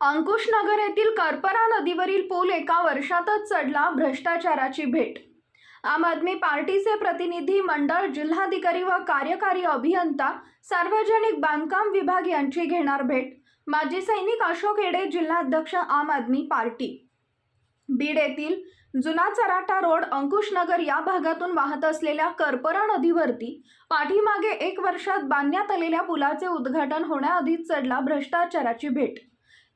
अंकुशनगर येथील करपरा नदीवरील पूल एका वर्षातच चढला भ्रष्टाचाराची भेट. आम आदमी पार्टीचे प्रतिनिधी मंडळ जिल्हाधिकारी व कार्यकारी अभियंता सार्वजनिक बांधकाम विभाग यांची घेणार भेट. माजी सैनिक अशोक येडे जिल्हाध्यक्ष आम आदमी पार्टी. बीड येथील जुना चराटा रोड अंकुशनगर या भागातून वाहत असलेल्या करपरा नदीवरती पाठीमागे एक वर्षात बांधण्यात आलेल्या पुलाचे उद्घाटन होण्याआधीच चढला भ्रष्टाचाराची भेट.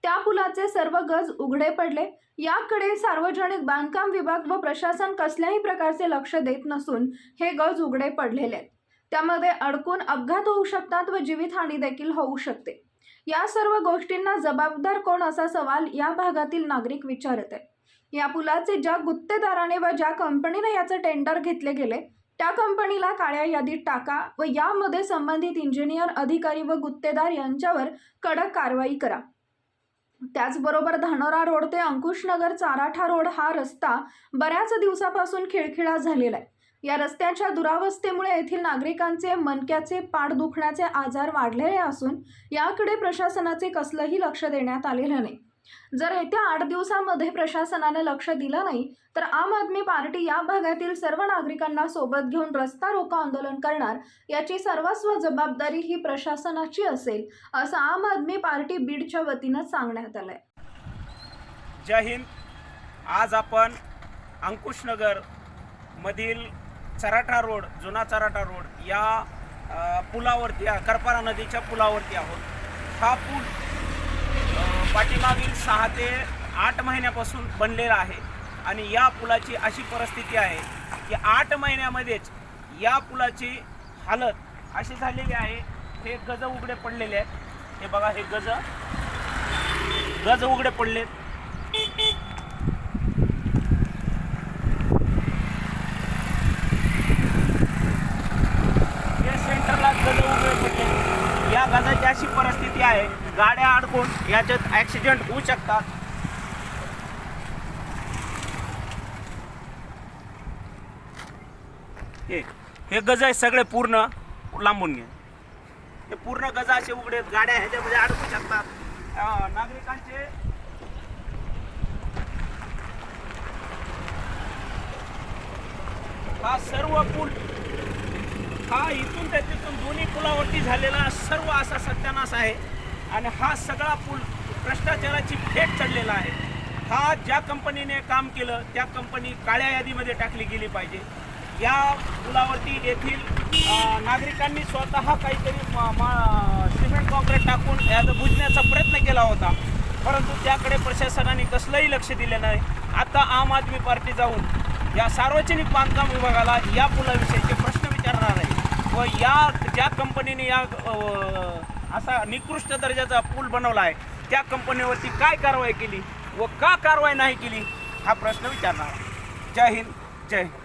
त्या पुलाचे सर्व गज उघडे पडले. याकडे सार्वजनिक बांधकाम विभाग व प्रशासन कसल्याही प्रकारचे लक्ष देत नसून हे गज उघडे पडलेले आहेत. त्यामध्ये अडकून अपघात होऊ शकतात व जीवितहानी देखील होऊ शकते. या सर्व गोष्टींना जबाबदार कोण असा सवाल या भागातील नागरिक विचारत आहे या पुलाचे ज्या गुत्तेदाराने व ज्या कंपनीने याचे टेंडर घेतले गेले त्या कंपनीला काळ्या यादीत टाका व यामध्ये संबंधित इंजिनियर अधिकारी व गुत्तेदार यांच्यावर कडक कारवाई करा. त्याचबरोबर धानोरा रोड ते अंकुशनगर चाराठा रोड हा रस्ता बऱ्याच दिवसापासून खिळखिळा झालेला आहे. या रस्त्याच्या दुरावस्थेमुळे येथील नागरिकांचे मनक्याचे पाठ दुखण्याचे आजार वाढलेले असून याकडे प्रशासनाचे कसलंही लक्ष देण्यात आलेलं नाही. जर येत्या आठ दिवसामध्ये प्रशासनाने लक्ष दिलं नाही तर आम आदमी पार्टी या भागातील सर्व नागरिकांना सोबत घेऊन रस्ता रोको आंदोलन करणार याची सर्वस्व जबाबदारी ही प्रशासनाची असेल असं आम आदमी पार्टी बीडच्या वतीनं सांगण्यात आलंय. जय हिंद. आज आपण अंकुशनगर मधील चराठा रोड जुना चराठा रोड या पुलावरती करपारा नदीच्या पुलावरती आहोत. हा पूल पाठीमागील सहा ते आठ महिन्यापासून बनलेला आहे. आणि या पुलाची अशी परिस्थिती आहे की आठ महिन्यामध्येच या पुलाची हालत अशी झालेली आहे. हे गज उघडे पडलेले आहेत. हे बघा हे गज. गज उघडे पडलेत. या सेंटरला गज उघडे पडले या गजाची अशी धोके आहे. गाड्या अडकून याच्यात ॲक्सिडेंट होऊ शकतात. हे हे गज आहे सगळे पूर्ण. लांबून घे. हे पूर्ण गज असे उघडे गाड्या ह्याच्यामध्ये अडकू शकतात. नागरिकांचे हा सर्व पूल हा इथून त्या तिथून दोन्ही पुलावरती झालेला सर्व असा सत्यानाश आहे. आणि हा सगळा पूल भ्रष्टाचाराची भेट चढलेला आहे. हा ज्या कंपनीने काम केलं त्या कंपनी काळ्या यादीमध्ये टाकली गेली पाहिजे. या पुलावरती येथील नागरिकांनी स्वतः काहीतरी सिमेंट कॉन्क्रीट टाकून याचा बुजण्याचा प्रयत्न केला होता. परंतु त्याकडे प्रशासनाने कसलंही लक्ष दिलं नाही. आता आम आदमी पार्टी जाऊन या सार्वजनिक बांधकाम विभागाला या पुलाविषयीचे प्रश्न विचारणार आहे. व या ज्या कंपनीने या असा निकृष्ट दर्जाचा पूल बनवला आहे त्या कंपनीवरती काय कारवाई केली व का कारवाई नाही केली हा प्रश्न विचारणार जय हिंद जय हिंद.